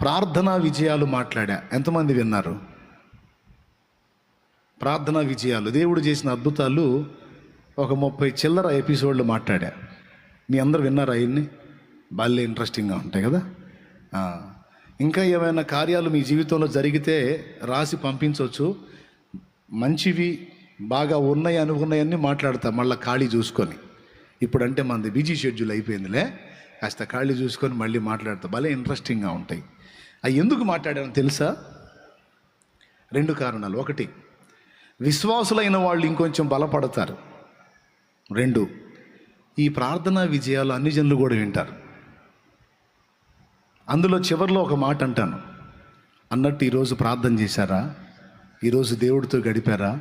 ప్రార్థనా విజయాలు మాట్లాడా. ఎంతమంది విన్నారు? ప్రార్థనా విజయాలు. దేవుడు చేసిన అద్భుతాలు ఒక ముప్పై చిల్లర ఎపిసోడ్లు మాట్లాడా. మీ అందరు విన్నారా అవన్నీ భలే ఇంట్రెస్టింగ్గా ఉంటాయి కదా? ఇంకా ఏమైనా కార్యాలు మీ జీవితంలో జరిగితే రాసి పంపించవచ్చు మంచివి బాగా ఉన్నాయి అనుకున్నాయన్నీ మాట్లాడతా మళ్ళీ ఖాళీ చూసుకొని. ఇప్పుడంటే మనది బిజీ షెడ్యూల్ అయిపోయిందిలే. కాస్త కాళ్ళు చూసుకొని మళ్ళీ మాట్లాడతా. భలే ఇంట్రెస్టింగ్గా ఉంటాయి. అవి ఎందుకు మాట్లాడారని తెలుసా? రెండు కారణాలు. ఒకటి విశ్వాసులైన వాళ్ళు ఇంకొంచెం బలపడతారు. రెండు ఈ ప్రార్థనా విజయాలు అన్ని జనులు కూడా వింటారు. అందులో చివరిలో ఒక మాట అంటాను. అన్నట్టు ఈరోజు ప్రార్థన చేశారా? ఈరోజు దేవుడితో గడిపారా?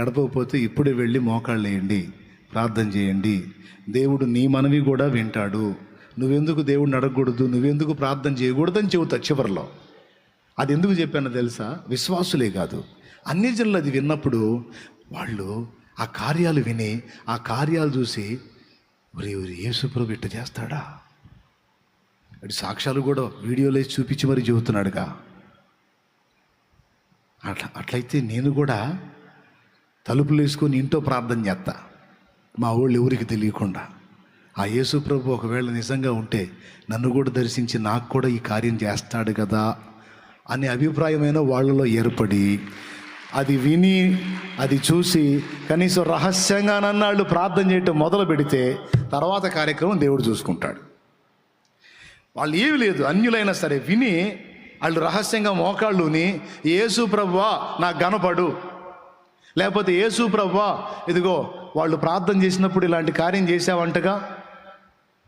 గడపకపోతే ఇప్పుడే వెళ్ళి మోకాళ్ళు వేయండి ప్రార్థన చేయండి. దేవుడు నీ మనవి కూడా వింటాడు. నువ్వెందుకు దేవుడిని అడగకూడదు? నువ్వెందుకు ప్రార్థన చేయకూడదని చెబుతా చివరిలో. అది ఎందుకు చెప్పానో తెలుసా? విశ్వాసులే కాదు. అన్ని జనులు అది విన్నప్పుడు వాళ్ళు ఆ కార్యాలు విని ఆ కార్యాలు చూసి మరి ఒరే యేసుప్రభు ఇట్ట చేస్తాడా? అటు సాక్ష్యాలు కూడా వీడియోలో వేసి చూపించి మరి చెబుతున్నాడుగా. అట్లా అట్లయితే నేను కూడా తలుపులు వేసుకొని ఇంట్లో ప్రార్థన చేస్తా. మా ఊళ్ళు ఎవరికి తెలియకుండా. ఆ యేసు ప్రభు ఒకవేళ నిజంగా ఉంటే నన్ను కూడా దర్శించి నాకు కూడా ఈ కార్యం చేస్తాడు కదా అనే అభిప్రాయమైన వాళ్ళలో ఏర్పడి అది విని అది చూసి కనీసం రహస్యంగా నన్నాళ్ళు ప్రార్థన చేయటం మొదలు పెడితే తర్వాత కార్యక్రమం దేవుడు చూసుకుంటాడు. వాళ్ళు ఏమి లేదు అన్యులైనా సరే విని వాళ్ళు రహస్యంగా మోకాళ్ళుని యేసు ప్రభువా నాకు గనపడు లేకపోతే యేసు ప్రభువా ఇదిగో వాళ్ళు ప్రార్థన చేసినప్పుడు ఇలాంటి కార్యం చేసావంటగా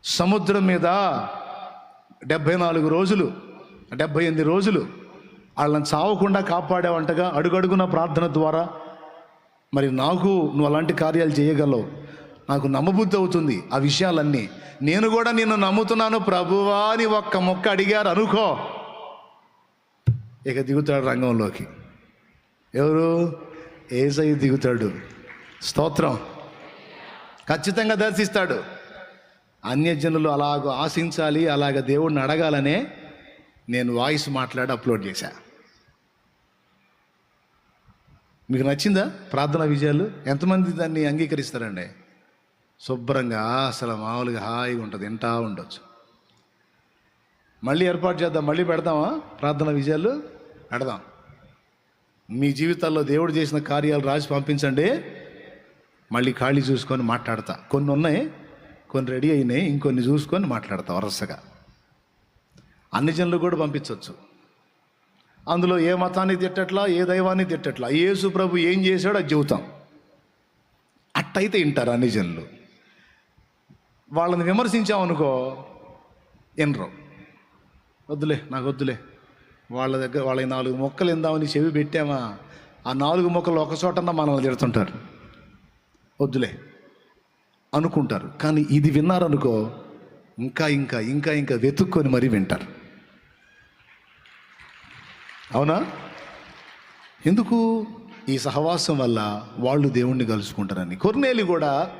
సముద్రం మీద డెబ్భై నాలుగు రోజులు డెబ్భై ఎనిమిది రోజులు వాళ్ళని చావకుండా కాపాడావంటగా అడుగడుగున ప్రార్థన ద్వారా మరి నాకు నువ్వు అలాంటి కార్యాలు చేయగలవు. నాకు నమ్మబుద్ధి అవుతుంది ఆ విషయాలన్నీ. నేను కూడా నిన్ను నమ్ముతున్నాను ప్రభువా అని ఒక్క మొక్క అడిగారు అనుకో. ఇక దిగుతాడు రంగంలోకి. ఎవరు? ఏసై దిగుతాడు. స్తోత్రం. ఖచ్చితంగా దర్శిస్తాడు. అన్యజనులు అలాగ ఆశించాలి అలాగ దేవుడిని అడగాలనే నేను వాయిస్ మాట్లాడి అప్లోడ్ చేశా. మీకు నచ్చిందా ప్రార్థన విజయాలు? ఎంతమంది దాన్ని అంగీకరిస్తారండి? శుభ్రంగా అసలు మామూలుగా హాయిగా ఉంటుంది వింటా ఉండొచ్చు. మళ్ళీ ఏర్పాటు చేద్దాం మళ్ళీ పెడదామా ప్రార్థన విజయాలు? పెడదాం. మీ జీవితాల్లో దేవుడు చేసిన కార్యాలు రాసి పంపించండి. మళ్ళీ ఖాళీ చూసుకొని మాట్లాడతా. కొన్ని ఉన్నాయి. కొన్ని రెడీ అయినాయి ఇంకొన్ని చూసుకొని మాట్లాడతాం వరుసగా. అన్ని జనులు కూడా పంపించవచ్చు అందులో ఏ మతాన్ని తిట్టట్లా ఏ దైవాన్ని తిట్టట్లా యేసు ప్రభు ఏం చేశాడో అది చెబుతాం. అట్టయితే వింటారు అన్ని జనులు. వాళ్ళని విమర్శించామనుకో వినరు. వద్దులే నాకు వద్దులే. వాళ్ళ దగ్గర వాళ్ళకి నాలుగు మొక్కలు ఇందామని చెవి పెట్టామా ఆ నాలుగు మొక్కలు ఒక చోటన్నా మనల్ని తిడుతుంటారు. వద్దులే. అనుకుంటారు. కానీ ఇది విన్నారనుకో ఇంకా ఇంకా ఇంకా ఇంకా వెతుక్కొని మరీ వింటారు. అవునా? ఎందుకు? ఈ సహవాసం వల్ల వాళ్ళు దేవుణ్ణి కలుసుకుంటారని. కొర్నేలి కూడా